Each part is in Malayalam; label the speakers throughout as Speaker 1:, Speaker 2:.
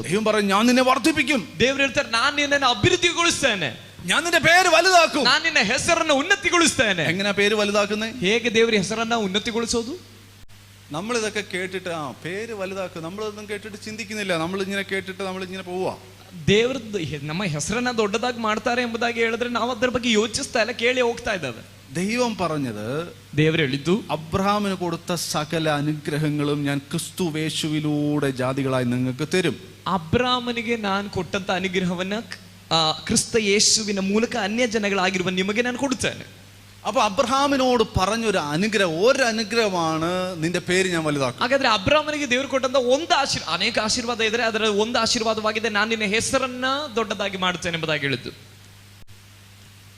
Speaker 1: ദൈവം പറയും ഞാൻ നിന്നെ വർദ്ധിപ്പിക്കും
Speaker 2: ದೇವ್ರು ಹೇಳ್ತಾರೆ ನಾನು ನಿನ್ನನ್ನು ಅಭಿವೃದ್ಧಿಗೊಳಿಸ್ತೇನೆ
Speaker 1: ഞാൻ നിന്റെ പേര് വലുതാക്കും
Speaker 2: ನಾನು ನಿನ್ನ ಹೆಸರನ್ನು ಉನ್ನತಿಗೊಳಿಸ್ತೇನೆ
Speaker 1: എങ്ങനെയാ പേര് വലുതാക്കുന്നേ
Speaker 2: ಹೇಗೆ ದೇವ್ರ ಹೆಸರನ್ನ ಉನ್ನತಿಗೊಳಿಸೋದು
Speaker 1: നമ്മൾ ഇതൊക്കെ കേട്ടിട്ട് ആ പേര് വലുതാക്കും നമ്മളിതൊന്നും കേട്ടിട്ട് ചിന്തിക്കുന്നില്ല നമ്മൾ ഇങ്ങനെ കേട്ടിട്ട് നമ്മൾ ഇങ്ങനെ പോവാ
Speaker 2: ದೇವ್ರದ್ದು ಹೆ- ನಮ್ಮ ಹೆಸರನ್ನ ದೊಡ್ಡದಾಗಿ ಮಾಡ್ತಾರೆ ಎಂಬುದಾಗಿ ಹೇಳಿದ್ರೆ ನಾವು ಅದ್ರ ಬಗ್ಗೆ ಯೋಚಿಸ್ತಾ ಇಲ್ಲ ಕೇಳಿ ಹೋಗ್ತಾ ಇದ್ದಾವೆ
Speaker 1: ദൈവം പറഞ്ഞത്
Speaker 2: ದೇವ್ರು ಹೇಳಿದ್ದು
Speaker 1: അബ്രഹാമിന് കൊടുത്ത സകല അനുഗ്രഹങ്ങളും ഞാൻ ക്രിസ്തു വേശുവിലൂടെ ജാതികളായി നിങ്ങൾക്ക് തരും
Speaker 2: ಅಬ್ರಾಮನಿಗೆ ನಾನು ಕೊಟ್ಟಂತ ಅನುಗ್ರಹವನ್ನ ಆ, ಕ್ರಿಸ್ತ ಯೇಸುವಿನ ಮೂಲಕ ಅನ್ಯ ಜನಗಳಾಗಿರುವ ನಿಮಗೆ ನಾನು ಕೊಡುತ್ತೇನೆ
Speaker 1: അപ്പൊ അബ്രഹാമിനോട് പറഞ്ഞൊരു അനുഗ്രഹം ഒരു അനുഗ്രഹമാണ് നിന്റെ പേര് ഞാൻ വലുതാക്കും
Speaker 2: ಹಾಗಾದ್ರೆ ಅಬ್ರಾಮನಿಗೆ ದೇವರು ಕೊಟ್ಟಂತ ಒಂದು ಆಶೀರ್ ಅನೇಕ ಆಶೀರ್ವಾದ ಇದ್ರೆ ಅದರ ಒಂದು ಆಶೀರ್ವಾದವಾಗಿದೆ ನಾನು ನಿನ್ನ ಹೆಸರನ್ನ ದೊಡ್ಡದಾಗಿ ಮಾಡುತ್ತೇನೆ ಎಂಬುದಾಗಿ ಹೇಳಿದ್ದು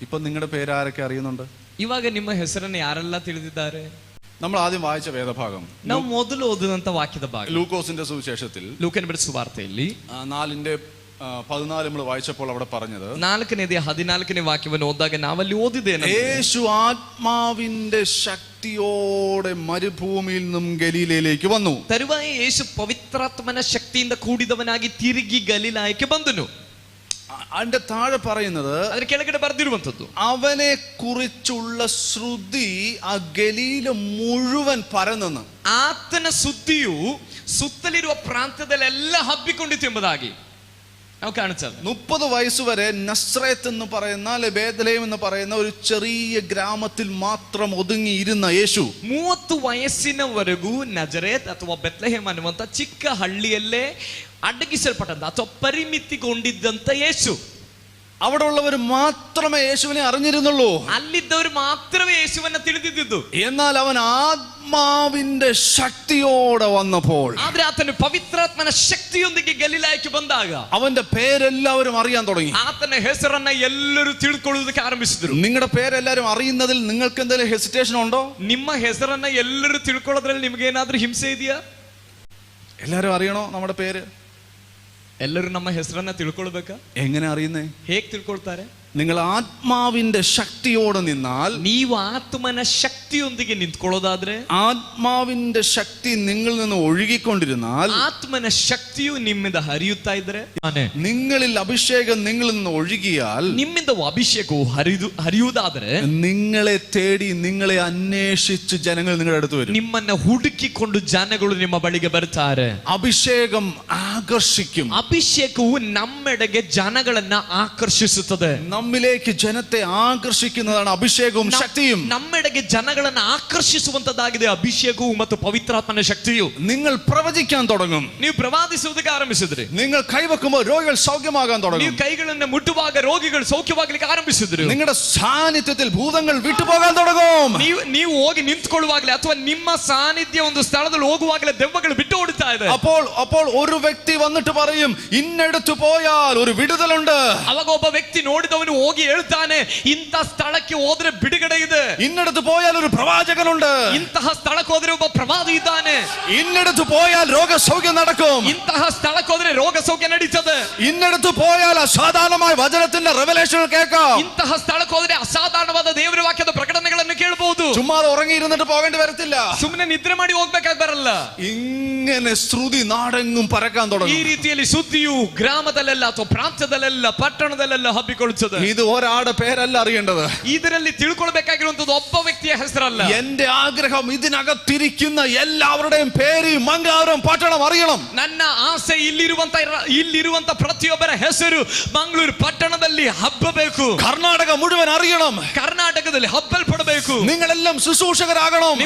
Speaker 1: ഇപ്പൊ നിങ്ങളുടെ പേര് ആരൊക്കെ അറിയുന്നുണ്ട്
Speaker 2: ಇವಾಗ ನಿಮ್ಮ ಹೆಸರನ್ನ ಯಾರೆಲ್ಲ ತಿಳಿದಿದ್ದಾರೆ
Speaker 1: നമ്മൾ ആദ്യം വായിച്ച വേദഭാഗം
Speaker 2: ನಾವು ಮೊದಲು ಓದಿದಂತ ವಾಕ್ಯದ ಭಾಗ
Speaker 1: ലൂക്കോസിന്റെ സുവിശേഷത്തിൽ
Speaker 2: ಲೂಕನ ಬಿಡಿಸ ಸುವಾರ್ತೆಯಲ್ಲಿ
Speaker 1: ആ, നാലിന്റെ ആ, പതിനാല് നമ്മൾ വായിച്ചപ്പോൾ അവിടെ പറഞ്ഞത്
Speaker 2: ನಾಲ್ಕನೇದೇ ಹದಿನಾಲ್ಕನೇ ವಾಕ್ಯವನ್ನು ಓದಿದಾಗ ನಾವಲ್ಲಿ ಓದಿದ್ದೇನೆ
Speaker 1: യേശു ആത്മാവിന്റെ ശക്തിയോടെ മരുഭൂമിയിൽ നിന്നും ഗലീലയിലേക്ക് വന്നു
Speaker 2: ತರುವಾಯ ಯೇಸು ಪವಿತ್ರಾತ್ಮನ ಶಕ್ತಿಯಿಂದ ಕೂಡಿದವನಾಗಿ ತಿರುಗಿ ಗಲೀಲಾಯಕ್ಕೆ ಬಂದನು
Speaker 1: ആ- അതിന്റെ താഴെ പറയുന്നത്
Speaker 2: ಅದ್ರ ಕೆಳಗಡೆ ಬರೆದಿರುವಂತದ್ದು
Speaker 1: അവനെ കുറിച്ചുള്ള ശ്രുതി ആ ഗലീല മുഴുവൻ പരന്നെന്ന്
Speaker 2: ಆತನ ಸುದ್ದಿಯು ಸುತ್ತಲಿರುವ ಪ್ರಾಂತ್ಯದಲ್ಲೆಲ್ಲ ಹಬ್ಬಿಕೊಂಡಿತ್ತು ಎಂಬುದಾಗಿ ನಾವು ಕಾಣುತ್ತೇವೆ
Speaker 1: മുപ്പത് വയസ്സ് വരെ നസ്രത്ത് എന്ന് പറയുന്ന അല്ലെ ബേദലേം എന്ന് പറയുന്ന ഒരു ചെറിയ ഗ്രാമത്തിൽ മാത്രം ഒതുങ്ങിയിരുന്ന യേശു
Speaker 2: ಮೂವತ್ತು ವಯಸ್ಸಿನವರೆಗೂ ನಜರೇತ್ ಅಥವಾ ಬೆತ್ಲೆಹೇಮ್ ಅನ್ನುವಂತ ಚಿಕ್ಕ ಹಳ್ಳಿಯಲ್ಲೇ ಅಡಗಿಸಲ್ಪಟ್ಟಂತ ಅಥವಾ ಪರಿಮಿತಿಗೊಂಡಿದ್ದಂತ ಯೇಸು
Speaker 1: അവിടെ ഉള്ളവർ മാത്രമേ യേശുവിനെ അറിഞ്ഞിരുന്നുള്ളൂ
Speaker 2: ಅಲ್ಲಿದ್ದವರು ಮಾತ್ರವೇ ಯೇಸುವನ್ನ ತಿಳಿದಿದ್ದು
Speaker 1: എന്നാൽ അവൻ ആത്മാവിന്റെ ശക്തിയോടെ വന്നപ്പോൾ
Speaker 2: ಆದ್ರೆ ಆತನು ಪವಿತ್ರಾತ್ಮನ ಶಕ್ತಿಯೊಂದಿಗೆ ಗಲೀಲಾಯಕ್ಕೆ ಬಂದಾಗ
Speaker 1: അവന്റെ പേരെല്ലാവരും അറിയാൻ തുടങ്ങി
Speaker 2: ಆತನ ಹೆಸರನ್ನ ಎಲ್ಲರೂ ತಿಳ್ಕೊಳ್ಳುವುದಕ್ಕೆ ಆರಂಭಿಸಿದ್ರು
Speaker 1: നിങ്ങളുടെ പേരെല്ലാവരും അറിയുന്നതിൽ നിങ്ങൾക്ക് എന്തെങ്കിലും ഹെസിറ്റേഷൻ ഉണ്ടോ
Speaker 2: ನಿಮ್ಮ ಹೆಸರನ್ನ ಎಲ್ಲರೂ ತಿಳ್ಕೊಳ್ಳೋದ್ರಲ್ಲಿ ನಿಮ್ಗೆ ಏನಾದ್ರೂ ಹಿಂಸೆ ಇದೆಯಾ
Speaker 1: എല്ലാവരും അറിയണോ നമ്മുടെ പേര്
Speaker 2: ಎಲ್ಲರೂ ನಮ್ಮ ಹೆಸರನ್ನ ತಿಳ್ಕೊಳ್ಬೇಕಾ
Speaker 1: എങ്ങനെ അറിയുന്നേ
Speaker 2: ಹೇಗ್ ತಿಳ್ಕೊಳ್ತಾರೆ
Speaker 1: നിങ്ങൾ ആത്മാവിന്റെ ശക്തിയോടെ നിന്നാൽ
Speaker 2: ನೀವು ಆತ್ಮನ ಶಕ್ತಿಯೊಂದಿಗೆ ನಿಂತ್ಕೊಳ್ಳೋದಾದ್ರೆ
Speaker 1: ആത്മാവിന്റെ ശക്തി നിങ്ങളിൽ നിന്ന് ഒഴുകിക്കൊണ്ടിരുന്നാൽ
Speaker 2: ಆತ್ಮನ ಶಕ್ತಿಯು ನಿಮ್ಮಿಂದ ಹರಿಯುತ್ತಾ ಇದ್ರೆ
Speaker 1: നിങ്ങളിൽ അഭിഷേകം നിങ്ങളിൽ നിന്ന് ഒഴുകിയാൽ
Speaker 2: ನಿಮ್ಮಿಂದ ಅಭಿಷೇಕವು ಹರಿದು ಹರಿಯುವುದಾದ್ರೆ
Speaker 1: നിങ്ങളെ തേടി നിങ്ങളെ അന്വേഷിച്ച് ജനങ്ങൾ നിങ്ങളുടെ അടുത്ത് വരും
Speaker 2: ನಿಮ್ಮನ್ನ ಹುಡುಕಿಕೊಂಡು ಜನಗಳು ನಿಮ್ಮ ಬಳಿಗೆ ಬರ್ತಾರೆ
Speaker 1: അഭിഷേകം ആകർഷിക്കും
Speaker 2: ಅಭಿಷೇಕವು ನಮ್ಮೆಡೆಗೆ ಜನಗಳನ್ನ ಆಕರ್ಷಿಸುತ್ತದೆ
Speaker 1: നമ്മിലേക്ക് ജനത്തെ ആകർഷിക്കുന്നതാണ് അഭിഷേകവും
Speaker 2: ನಮ್-
Speaker 1: ശക്തിയും
Speaker 2: ನಮ್ಮೆಡೆಗೆ ಜನಗಳನ್ನ ಆಕರ್ಷಿಸುವಂತದ್ದಾಗಿದೆ ಅಭಿಷೇಕವು ಮತ್ತು ಪವಿತ್ರಾತ್ಮನ ಶಕ್ತಿಯು
Speaker 1: നിങ്ങൾ പ്രവചിക്കാൻ തുടങ്ങും
Speaker 2: ನೀವು ಪ್ರವಾದಿಸುವುದಕ್ಕೆ ಆರಂಭಿಸಿದ್ರಿ
Speaker 1: നിങ്ങൾ കൈവെക്കുമ്പോൾ രോഗികൾ സൗഖ്യമാകാൻ
Speaker 2: ನೀವು
Speaker 1: തുടങ്ങും
Speaker 2: ಕೈಗಳನ್ನ ಮುಟ್ಟುವಾಗ ರೋಗಿಗಳು ಸೌಖ್ಯವಾಗ್ಲಿಕ್ಕೆ ಆರಂಭಿಸಿದ್ರು
Speaker 1: നിങ്ങളുടെ സാന്നിധ്യത്തിൽ ഭൂതങ്ങൾ വിട്ടുപോകാൻ തുടങ്ങും
Speaker 2: ನೀವು ನೀವು ಹೋಗಿ ನಿಂತ್ಕೊಳ್ಳುವಾಗಲೇ ಅಥವಾ ನಿಮ್ಮ ಸಾನ್ನಿಧ್ಯ ಒಂದು ಸ್ಥಳದಲ್ಲಿ ಹೋಗುವಾಗಲೇ ದೆವ್ವಗಳು ಬಿಟ್ಟು ಓಡುತ್ತಾ ಇದೆ
Speaker 1: അപ്പോൾ അപ്പോൾ ഒരു വ്യക്തി വന്നിട്ട് പറയും ഇന്നടുത്ത് പോയാൽ ഒരു വിടുതലുണ്ട്
Speaker 2: ಅವಾಗ ಒಬ್ಬ ವ್ಯಕ್ತಿ ನೋಡಿದವನು ಹೋಗಿ ಹೇಳ್ತಾನೆ ಇಂಥ ಸ್ಥಳಕ್ಕೆ ಹೋದ್ರೆ ಬಿಡುಗಡೆ ಇದೆ
Speaker 1: ഇന്നടുത്ത് പോയാൽ ഒരു പ്രവാചകനുണ്ട്
Speaker 2: ಇಂತಹ ಸ್ಥಳಕ್ಕೆ ಹೋದ್ರೆ ಒಬ್ಬ ಪ್ರವಾದಿ ಇದ್ದಾನೆ
Speaker 1: ഇന്നടുത്ത് പോയാൽ രോഗസൗഖ്യം നടക്കും
Speaker 2: ಇಂತಹ ಸ್ಥಳಕ್ಕೆ ಹೋದ್ರೆ ರೋಗ ಸೌಖ್ಯ ನಡೀತದೆ
Speaker 1: ഇന്നടുത്ത് പോയാൽ അസാധാരണമായ വചനത്തിന്റെ റെവലേഷൻ കേൾക്കാം
Speaker 2: ಇಂತಹ ಸ್ಥಳಕ್ಕೆ ಹೋದ್ರೆ ಅಸಾಧಾರಣವಾದ ದೇವರ ವಾಕ್ಯದ ಪ್ರಕಟಣೆಗಳನ್ನು ಕೇಳಬಹುದು
Speaker 1: ചുമ്മാതെ ഉറങ്ങിയിരുന്നിട്ട് പോകേണ്ടി വരത്തില്ല
Speaker 2: ಸುಮ್ಮನೆ ನಿದ್ರೆ ಮಾಡಿ ಹೋಗ್ಬೇಕಾಗಿ ಬರಲ್ಲ
Speaker 1: ഇങ്ങനെ ശ്രുതി നാടെങ്ങും പരക്കാൻ
Speaker 2: ಈ
Speaker 1: തുടങ്ങും
Speaker 2: ರೀತಿಯಲ್ಲಿ ಸುದ್ದಿಯು ಗ್ರಾಮದಲ್ಲೆಲ್ಲ ಅಥವಾ ಪ್ರಾಂತ್ಯದಲ್ಲೆಲ್ಲ ಪಟ್ಟಣದಲ್ಲೆಲ್ಲ ಹಬ್ಬಿಕೊಳ್ಳುತ್ತದೆ
Speaker 1: ഇത് ഒരാടെ പേരല്ല അറിയേണ്ടത്
Speaker 2: ಇದರಲ್ಲಿ ತಿಳ್ಕೊಳ್ಬೇಕಾಗಿರುವಂತದ್ದು ಒಬ್ಬ ವ್ಯಕ್ತಿಯ ಹೆಸರಲ್ಲ
Speaker 1: എന്റെ ആഗ്രഹം ഇതിനകത്തിരിക്കുന്ന എല്ലാവരുടെയും പേര് മംഗാപുരം പട്ടണം അറിയണം
Speaker 2: ನನ್ನ ಆಸೆ ಇಲ್ಲಿರುವಂತ ಇಲ್ಲಿರುವಂತ ಪ್ರತಿಯೊಬ್ಬರ ಹೆಸರು ಮಂಗಳೂರು ಪಟ್ಟಣದಲ್ಲಿ ಹಬ್ಬಬೇಕು
Speaker 1: കർണാടക മുഴുവൻ അറിയണം
Speaker 2: ಕರ್ನಾಟಕದಲ್ಲಿ ಹಬ್ಬಲ್ಪಡಬೇಕು
Speaker 1: നിങ്ങളെല്ലാം ശുശ്രൂഷകരാകണം.